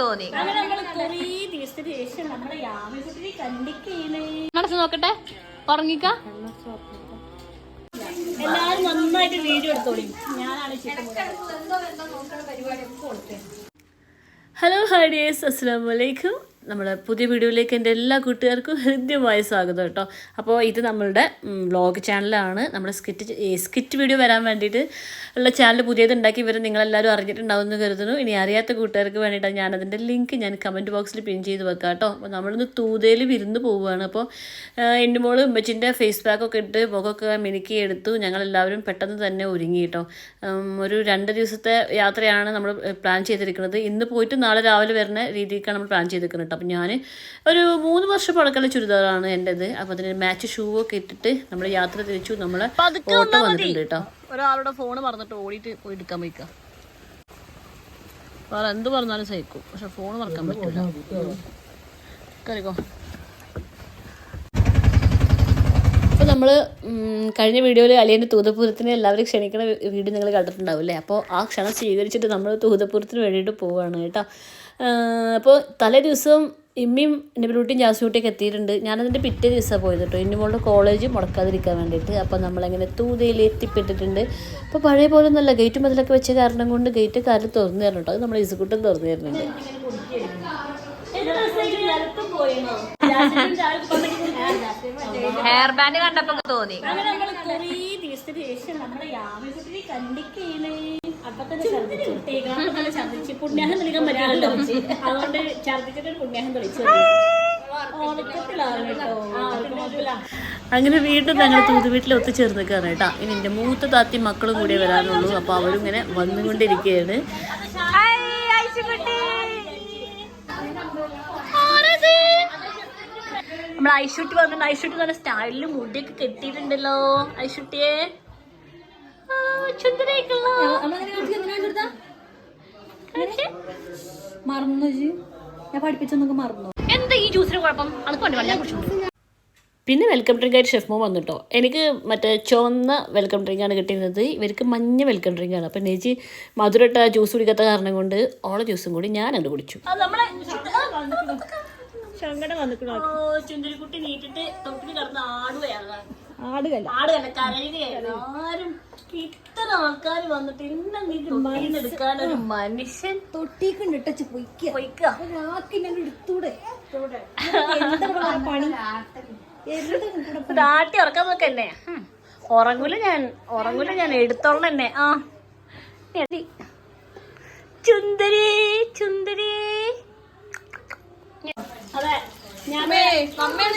തോന്നി. മനസ്സ് നോക്കട്ടെ? ഉറങ്ങിക്ക? എല്ലാരും നന്നായിട്ട് വീഡിയോ എടുത്തോളി. ഞാനാണ് ഹലോ ഹൈഡിയേഴ്സ് അസ്സാം വലൈക്കും നമ്മുടെ പുതിയ വീഡിയോയിലേക്ക് എന്റെ എല്ലാ കൂട്ടുകാർക്കും ഹൃദ്യമായ സ്വാഗതം കേട്ടോ. അപ്പോൾ ഇത് നമ്മളുടെ വ്ളോഗ് ചാനലാണ് നമ്മുടെ സ്കിറ്റ് സ്കിറ്റ് വീഡിയോ വരാൻ വേണ്ടിയിട്ട് ഉള്ള ചാനൽ പുതിയത് ഉണ്ടാക്കി ഇവർ നിങ്ങളെല്ലാവരും അറിഞ്ഞിട്ടുണ്ടാവും എന്ന് കരുതുന്നു. ഇനി അറിയാത്ത കൂട്ടുകാർക്ക് വേണ്ടിയിട്ടാണ് ഞാനതിന്റെ ലിങ്ക് ഞാൻ കമന്റ് ബോക്സിൽ പിൻ ചെയ്ത് വെക്കാം കേട്ടോ. അപ്പോൾ നമ്മളിന്ന് തൂതയിൽ വിരുന്ന് പോവുകയാണ്. അപ്പോൾ എന്റെ മോൾ ഉമ്മച്ചിന്റെ ഫേസ് പാക്കൊക്കെ ഇട്ട് മുഖമൊക്കെ മിനുക്കി എടുത്തു. ഞങ്ങളെല്ലാവരും പെട്ടെന്ന് തന്നെ ഒരുങ്ങി കേട്ടോ. ഒരു രണ്ട് ദിവസത്തെ യാത്രയാണ് നമ്മൾ പ്ലാൻ ചെയ്തിരിക്കുന്നത്. ഇന്ന് പോയിട്ട് നാളെ രാവിലെ വരുന്ന രീതിക്കാണ് നമ്മൾ പ്ലാൻ ചെയ്തിരിക്കുന്നത് കേട്ടോ. അപ്പം ഞാൻ ഒരു മൂന്ന് വർഷം പഴക്കമുള്ള ചുരിദാറാണ് എന്റെത്. അപ്പം അതിന് മാച്ച് ഷൂ ഒക്കെ ഇട്ടിട്ട് നമ്മൾ യാത്ര തിരിച്ചു നമ്മൾ ഓട്ടോ വന്നിട്ടുണ്ട് കേട്ടോ. ഒരാളുടെ ഫോൺ മറന്നിട്ട് ഓടിയിട്ട് പോയി എടുക്കാൻ പോയിക്കാം വേറെ എന്ത് പറഞ്ഞാലും സഹിക്കും. പക്ഷെ ഫോൺ മറക്കാൻ പറ്റില്ല കറിക്കോ അപ്പോൾ നമ്മൾ കഴിഞ്ഞ വീഡിയോയിൽ അലിയന്റെ തൂതപ്പൂരത്തിന് എല്ലാവരും ക്ഷണിക്കുന്ന വീഡിയോ നിങ്ങൾ കണ്ടിട്ടുണ്ടാവില്ലേ? അപ്പോൾ ആ ക്ഷണം സ്വീകരിച്ചിട്ട് നമ്മൾ തൂതപൂരത്തിന് വേണ്ടിയിട്ട് പോവുകയാണ് കേട്ടോ. അപ്പോൾ തലേ ദിവസം ഇമ്മിയും നിബിലൂട്ടിയും ജാസൂട്ടിയൊക്കെ എത്തിയിട്ടുണ്ട്. ഞാനതിന്റെ പിറ്റേ ദിവസമാണ് പോയത് കേട്ടോ. ഇനി മോളുടെ കോളേജ് മുടക്കാതിരിക്കാൻ വേണ്ടിയിട്ട്. അപ്പോൾ നമ്മളങ്ങനെ തൂതയിൽ എത്തിപ്പെട്ടിട്ടുണ്ട്. അപ്പോൾ പഴയ പോലെ ഒന്നുമല്ല ഗേറ്റ് മുതലൊക്കെ വെച്ച കാരണം കൊണ്ട് ഗേറ്റ് കാര്യം തുറന്നു തരണം കേട്ടോ അത് നമ്മൾ ഇസുക്കുട്ടൻ തുറന്നു തരുന്നുണ്ട്. ഹെയർ ബാൻഡ് കണ്ടപ്പോ തോന്നി. അതുകൊണ്ട് ഛർദിച്ചിട്ട് പുണ്യാഹം തെളിച്ചു അങ്ങനെ വീണ്ടും ഞങ്ങൾ തൂതു വീട്ടിൽ ഒത്തുചേർന്ന് നിൽക്കുകയാണ് കേട്ടോ. ഇനി എന്റെ മൂത്ത താത്തി മക്കളും കൂടെ വരാനുള്ളൂ. അപ്പോൾ അവരും ഇങ്ങനെ വന്നുകൊണ്ടിരിക്കുകയാണ്. നമ്മൾ ഐഷുട്ടി വന്നിട്ടുണ്ട്. ഐഷുട്ടി നല്ല സ്റ്റൈലിൽ മുടിയൊക്കെ കെട്ടിയിട്ടുണ്ടല്ലോ. ഐഷുട്ടിയെ. മറന്നു ഞാൻ പഠിപ്പിച്ചൊന്നൊക്കെ മറന്നു. എന്താ ഈ ജ്യൂസിന് കുഴപ്പം? കുടിച്ചു പിന്നെ വെൽക്കം ഡ്രിങ്ക് ആയിട്ട് ഷെഫ് മോ വന്നിട്ടോ. എനിക്ക് മറ്റേ ചുവന്ന വെൽക്കം ഡ്രിങ്ക് ആണ് കിട്ടിയിരുന്നത്. ഇവർക്ക് മഞ്ഞ വെൽക്കം ഡ്രിങ്ക് ആണ്. അപ്പം നെജി മധുരട്ട ജ്യൂസ് കുടിക്കാത്ത കാരണം കൊണ്ട് ഓള ജ്യൂസും കൂടി ഞാൻ അത് കുടിച്ചു ചുന്ദരിക്കുട്ടി നീട്ടിട്ട് തൊട്ടിൽ കിടന്ന് ആടുകയാണ് ആടുകല്ല ആടുകല്ല കരയുകയാണ് ആരും ഇത്ര ആൾക്കാർ വന്നിട്ട് ഇന്ന നീ എടുക്കാൻ ഒരു മനുഷ്യൻ തൊട്ടീക്കുണ്ട് ഇട്ടച്ച് പൊയ്ക്ക. പൊയ്ക്കുക ഒരാൾക്ക് ഞാൻ എടുത്തൂടെ? പണി? ദാട്ടി ഉറക്കാൻ നോക്ക എന്നെ ഉറങ്ങൂല ഞാൻ. ഉറങ്ങൂല ഞാൻ. എടുത്തോളം തന്നെ ആ. ചുന്ദരി ചുന്ദരി. അതെ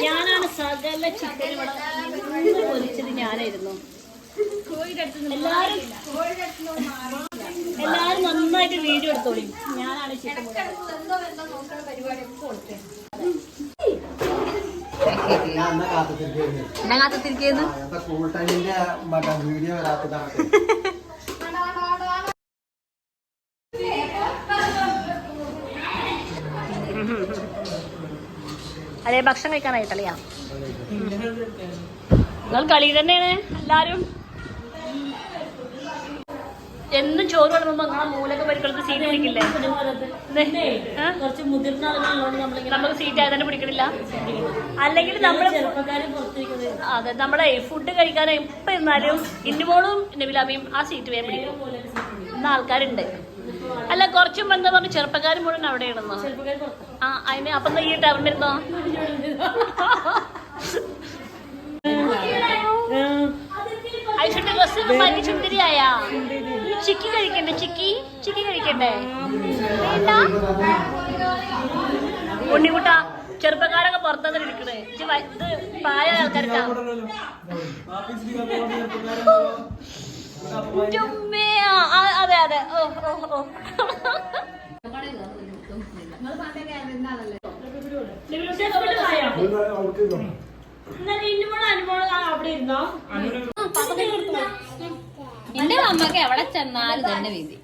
ഞാനാണ് സകല ചിക്കൻ ഇവിടെ പൊരിച്ചത് ഞാനായിരുന്നു. എല്ലാരും എല്ലാരും നന്നായിട്ട് വീഡിയോ എടുത്തോളി. ഞാനാണ് ചിക്കൻ കാത്തിരിക്കുന്നു? സ്കൂൾ ടൈമിന്റെ വീഡിയോ വരാത്തതാണ്. അതെ ഭക്ഷണം കഴിക്കാനായിട്ടല്ലയാ നിങ്ങൾ കളി തന്നെയാണ് എല്ലാരും. എന്നും ചോറ് വിളമ്പോ നിങ്ങളെ മൂലൊക്കെ പരിക്കൾക്ക് സീറ്റ് പിടിക്കില്ലേ? കുറച്ച് മുതിർന്ന നമുക്ക് സീറ്റ് ആയത് തന്നെ പിടിക്കണില്ല. അല്ലെങ്കിൽ പുറത്തിരിക്കുന്നത് അതെ നമ്മളെ ഫുഡ് കഴിക്കാൻ എപ്പോ ഇരുന്നാലും ഇന്നുമോളും നബിലാമിയും ആ സീറ്റ് വേഗം പിടിക്കും. ഇന്ന് ആൾക്കാരുണ്ട്. അല്ല കുറച്ചും എന്താ പറഞ്ഞു ചെറുപ്പക്കാരും മുഴുവൻ അവിടെ ഇടുന്നു? ആ അതിന് അപ്പൊ ഈ ഡ്രസ് ഭയങ്കര ചുന്ദരിയായ ചിക്കി കഴിക്കണ്ടേ ചിക്കി? ചിക്കി കഴിക്കണ്ടേ? വേണ്ട. ഉണ്ണിക്കുട്ട ചെറുപ്പക്കാരൊക്കെ പുറത്തുനിന്ന് ഇരിക്കണേ. ഇത് പ്രായ ആൾക്കാർക്കാ അതെ അതെ. ഓ ഓ ഓ. എന്റെ അമ്മയ്ക്ക് എവിടെ ചെന്നാലും തന്നെ വിധി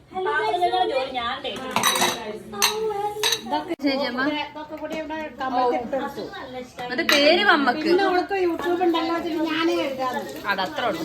അത് പേര് അമ്മയ്ക്ക് അതത്ര ഉള്ളു.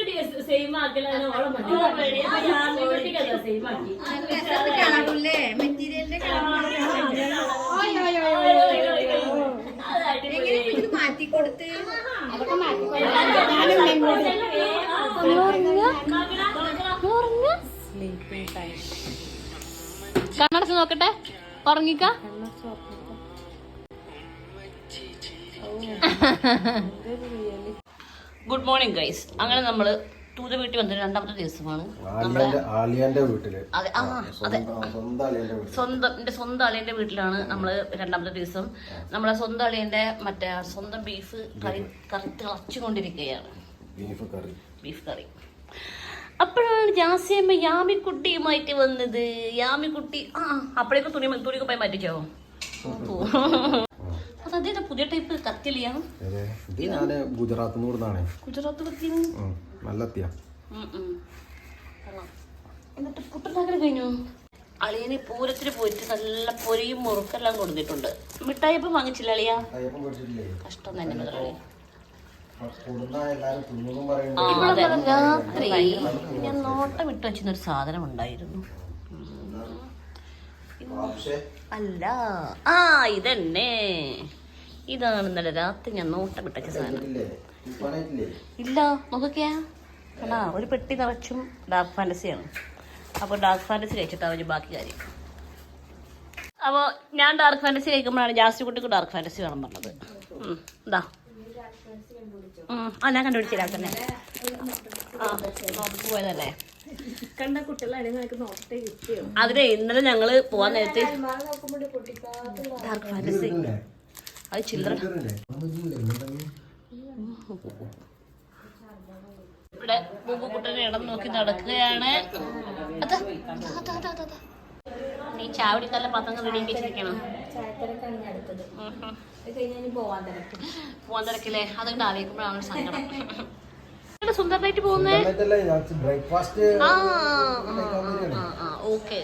സെയിം ആക്കലാണ് ഓളെ സെയിം ആക്കി. കണ്ണടച്ച് നോക്കട്ടെ. ഉറങ്ങിക്ക. ഗുഡ് മോർണിംഗ് ഗൈസ് അങ്ങനെ നമ്മൾ തൂത വീട്ടിൽ വന്ന രണ്ടാമത്തെ ദിവസമാണ്. സ്വന്തം എന്റെ സ്വന്തം അളിയന്റെ വീട്ടിലാണ് നമ്മൾ രണ്ടാമത്തെ ദിവസം. നമ്മളെ സ്വന്തം അളിയന്റെ മറ്റേ സ്വന്തം beef curry curry തിളച്ചുകൊണ്ടിരിക്കുകയാണ്. Beef curry. Beef curry. അപ്പോഴാണ് ജാസിയമ്മ യാമിക്കുട്ടിയുമായിട്ട് വന്നത്. യാമിക്കുട്ടി ആ അപ്പോഴേക്കും തുണി തുണി പോയി മാറ്റിച്ചോ? അതെ പുതിയ ടൈപ്പ് കത്തിലിയാണ് ഗുജറാത്ത് ഗുജറാത്ത് കത്തി നല്ല എത്തിയ. എന്നിട്ട് പുട്ടുണ്ടാക്കൽ കഴിഞ്ഞു? അളിയന് പൂരത്തിന് പോയിട്ട് നല്ല പൊരിയും മുറുക്കെല്ലാം കൊടുത്തിട്ടുണ്ട് മിഠായിപ്പം വാങ്ങിച്ചില്ല അളിയ? കഷ്ടം തന്നെ മുതലാളി. രാത്രി ഞാൻ നോട്ടം ഇട്ട് വെച്ചിരുന്ന ഒരു സാധനം ഉണ്ടായിരുന്നു. അല്ല. ആ ഇതന്നെ. ഇതാണ് ഇന്നലെ രാത്രി ഞാൻ നോട്ടം ഇട്ടു സാധനം. ഇല്ലേ ഇല്ല നോക്കിയാ കേടാ ഒരു പെട്ടി നിറച്ചും ഡാർക്ക് ഫാന്റസിയാണ് അപ്പോൾ ഡാർക്ക് ഫാന്റസി കഴിച്ചിട്ടാ ഒരു ബാക്കി കാര്യം. അപ്പോൾ ഞാൻ ഡാർക്ക് ഫാന്റസി കഴിക്കുമ്പോഴാണ് ജാസ്തി കുട്ടിക്ക് ഡാർക്ക് ഫാന്റസി വേണം പറഞ്ഞത്. എന്താ ആ ഞാൻ കണ്ടുപിടിച്ചില്ല തന്നെ. ആ പോയതല്ലേ? കണ്ട കുട്ടികളെ അതിനെ ഇന്നലെ ഞങ്ങൾ പോവാൻ നേരത്തെ ഡാർക്ക് ഫാന്റസി? അത് ചില്ലറ? ഇവിടെ കുട്ടനെ ഇടം നോക്കി നടക്കുകയാണ്. നീ ചാവടി നല്ല ഉം, ഉം. പോവാൻ തിരക്കില്ലേ? അതുകൊണ്ട് ആലോചിക്കുമ്പോഴാണ് സങ്കടം. ഓക്കെ.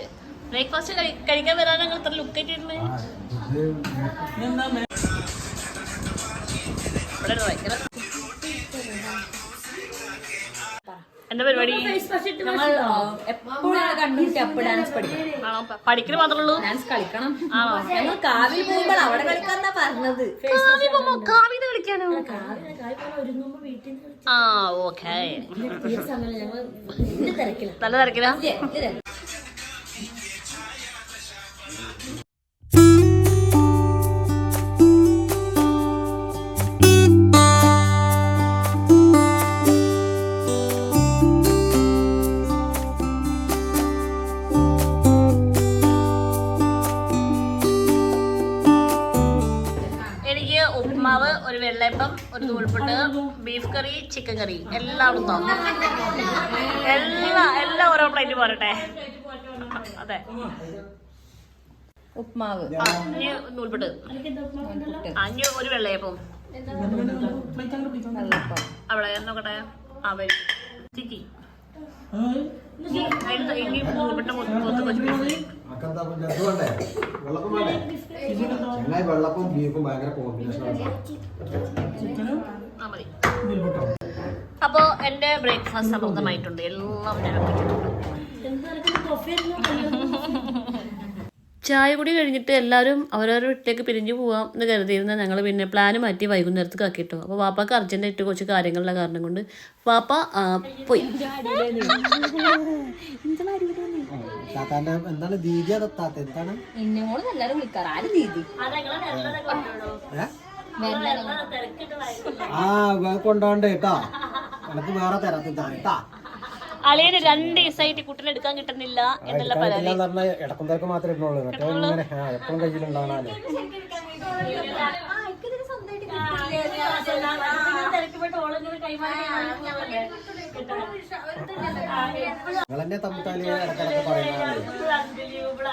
ബ്രേക്ക്ഫാസ്റ്റ് കഴിക്കാൻ വരാൻ ഞങ്ങൾ ഇത്ര ലുക്ക് ആയിട്ടിരുന്നേ എന്താ പരിപാടി? നമ്മൾ എപ്പോഴും കണ്ടിട്ട് അപ്പ് ഡാൻസ് പഠിക്കണം. ആണോ? പഠിക്കൽ മാത്രമേ ഉള്ളൂ ഡാൻസ് കളിക്കണം. ആണോ? ഞങ്ങൾ കാവിൽ പോകുമ്പോൾ അവിടെ കളിക്കാന്നാ പറഞ്ഞത്? കാവ്യ പോമ്പോ കാവ്യത് കളിക്കാനോ? ആ ഓക്കെ. നല്ല തിരക്കിലാ. വെള്ളയപ്പം ഒരു നൂൽപുട്ട് ബീഫ് കറി ചിക്കൻ കറി എല്ലാം ഉണ്ടോ എല്ലാം എല്ലാം ഓരോ പ്ലേറ്റ് പോരട്ടെ അതെ. ഉപ്മാവ്. അഞ്ഞ് നൂൽപുട്ട് ഇനി ഒരു വെള്ളയപ്പം. അവിടെ നോക്കട്ടെ. ആ വരും. ചിക്കി. നൂൽപുട്ട് കുറച്ച് അക്കെന്താ പിന്നെ ഇത് വേണ്ടേ? വെള്ളപ്പം വേണ്ടേ? ചങ്ങായി വെള്ളപ്പം ബീഫും ഭയങ്കര കോമ്പിനേഷൻ അപ്പോ എന്റെ ബ്രേക്ക്ഫാസ്റ്റ് സമൃദ്ധമായിട്ടുണ്ട്. എല്ലാം ഞാൻ വെച്ചിട്ടുണ്ട് ചായ കൂടി കഴിഞ്ഞിട്ട് എല്ലാവരും അവരവരുടെ വീട്ടിലേക്ക് പിരിഞ്ഞു പോവാം എന്ന് കരുതിയിരുന്ന ഞങ്ങൾ പിന്നെ പ്ലാൻ മാറ്റി വൈകുന്നേരത്തേക്ക് ആക്കിട്ടോ അപ്പോൾ വാപ്പാക്ക് അർജന്റായിട്ട് കുറച്ച് കാര്യങ്ങളുടെ കാരണം കൊണ്ട് വാപ്പ ആ, പോയി? ആ കൊണ്ടോണ്ടേട്ടോ എനക്ക് വേറെ തരത്തിൽ കേട്ടാ അളിയന് രണ്ട് ദിവസമായിട്ട് കുട്ടനെ എടുക്കാൻ കിട്ടുന്നില്ല എന്നുള്ള പരാതി. മാത്രമേ ഇടുന്നുള്ളൂ. മറ്റേ ഇങ്ങനെ ആ, എപ്പോഴും കയ്യിലുണ്ടാവണല്ലേ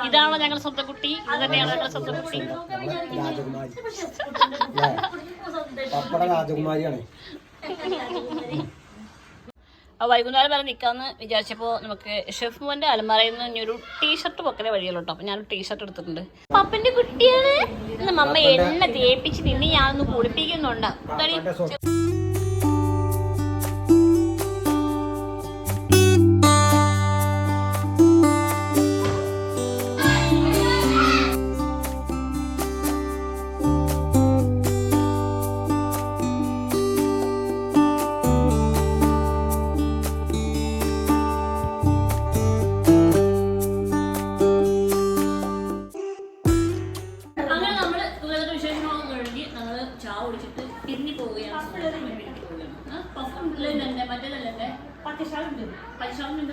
ഇതാണോ ഞങ്ങളുടെ സ്വന്തം കുട്ടി? ഇത് തന്നെയാണോ ഞങ്ങളുടെ സ്വന്തം കുട്ടി? രാജകുമാരി. പപ്പട രാജകുമാരിയാണ്. വൈകുന്നേരം വരെ നിൽക്കാമെന്ന് വിചാരിച്ചപ്പോൾ നമുക്ക് ഷെഫ് മോന്റെ അലമാരയിൽ നിന്ന് ഇനി ഒരു ടീഷർട്ട് പൊക്കലെ വഴിയുള്ളൂ കേട്ടോ അപ്പോൾ ഞാനൊരു ടീഷർട്ട് എടുത്തിട്ടുണ്ട്. പപ്പന്റെ കുട്ടിയാണ്. മമ്മ എണ്ണ തേപ്പിച്ച് നിന്ന് ഞാനൊന്ന് കുളിപ്പിക്കുന്നുണ്ട്.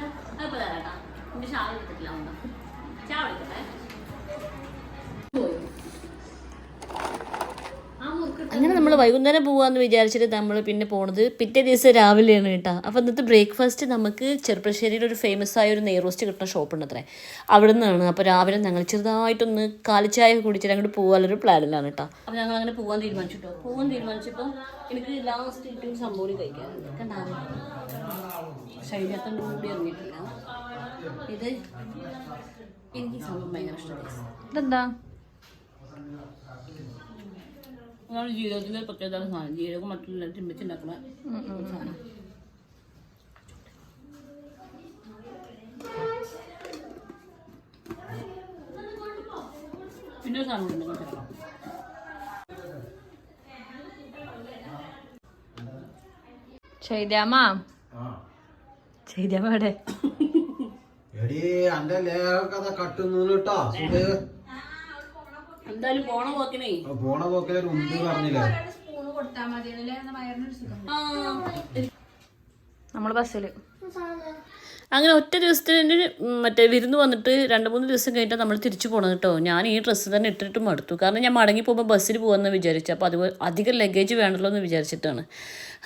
പച്ചശാലുണ്ട് അതിപ്പോൾ തരാട്ടാ എന്റെ ഷാൾ എടുത്തിട്ടില്ല ഒന്ന് ചാ കുടിക്കട്ടെ അങ്ങനെ നമ്മൾ വൈകുന്നേരം പോകാമെന്ന് വിചാരിച്ചിട്ട് നമ്മൾ പിന്നെ പോണത് പിറ്റേ ദിവസം രാവിലെയാണ് കേട്ടോ. അപ്പോൾ ഇന്നത്തെ ബ്രേക്ക്ഫാസ്റ്റ് നമുക്ക് ചെറുപ്പശ്ശേരിയിൽ ഒരു ഫേമസ് ആയ ഒരു നെയ്റോസ്റ്റ് കിട്ടുന്ന ഷോപ്പുണ്ട് അത്രേ അവിടെ നിന്നാണ് അപ്പോൾ രാവിലെ ഞങ്ങൾ ചെറുതായിട്ടൊന്ന് കാലിച്ചായ കുടിച്ചിട്ട് അങ്ങോട്ട് പോകാനൊരു പ്ലാനിലാണ് കേട്ടോ. അപ്പോൾ ഞങ്ങൾ അങ്ങനെ പോകാൻ തീരുമാനിച്ചു കേട്ടോ പോകാൻ തീരുമാനിച്ചപ്പോൾ എനിക്ക് ലാസ്റ്റ് കിട്ടിയ സംഭവം കഴിക്കാൻ കണ്ടാണ് ശരീരത്തോട് കൂടി ഇറങ്ങിയിട്ടില്ല ഇത് എനിക്ക് സംഭവം ഭയങ്കര ഇഷ്ടമാണ്. ഇതെന്താ? അതാണ് ജീവിതത്തിലെ പ്രത്യേകത സാധനം. ജീരകം മറ്റുള്ള ചിമ്മിച്ചുണ്ടാക്കുന്ന സാധനം. പിന്നെ സാധനം ഉണ്ട്. ചെയ്താമ ആ. ചെയ്താമ എവിടെ? എടീ അന്റെ ലേഖകഥ കട്ടുന്നു കേട്ടോ എന്തായാലും പോണ പോക്കിനേ. പോണ പോക്കിലൊരു ഉണ്ട് പറഞ്ഞില്ലേ? നമ്മൾ ബസ്സിൽ. അങ്ങനെ ഒറ്റ ദിവസത്തിന് മറ്റേ വിരുന്ന് വന്നിട്ട് രണ്ട് മൂന്ന് ദിവസം കഴിഞ്ഞിട്ട് നമ്മൾ തിരിച്ചു പോകണം കേട്ടോ ഞാൻ ഈ ഡ്രസ്സ് തന്നെ ഇട്ടിട്ട് മടുത്തു. കാരണം ഞാൻ മടങ്ങി പോകുമ്പോൾ ബസ്സിൽ പോകുമെന്ന് വിചാരിച്ചു. അപ്പോൾ അതുപോലെ അധികം ലഗേജ് വേണ്ടല്ലോ എന്ന് വിചാരിച്ചിട്ടാണ്.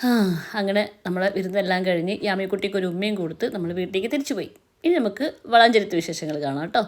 ആ, അങ്ങനെ നമ്മളെ വിരുന്നെല്ലാം കഴിഞ്ഞ് യാമിക്കുട്ടിക്ക് ഒരു ഉമ്മയും കൊടുത്ത് നമ്മൾ വീട്ടിലേക്ക് തിരിച്ചു പോയി. ഇനി നമുക്ക് വളാഞ്ചേരത്തെ വിശേഷങ്ങൾ കാണാം കേട്ടോ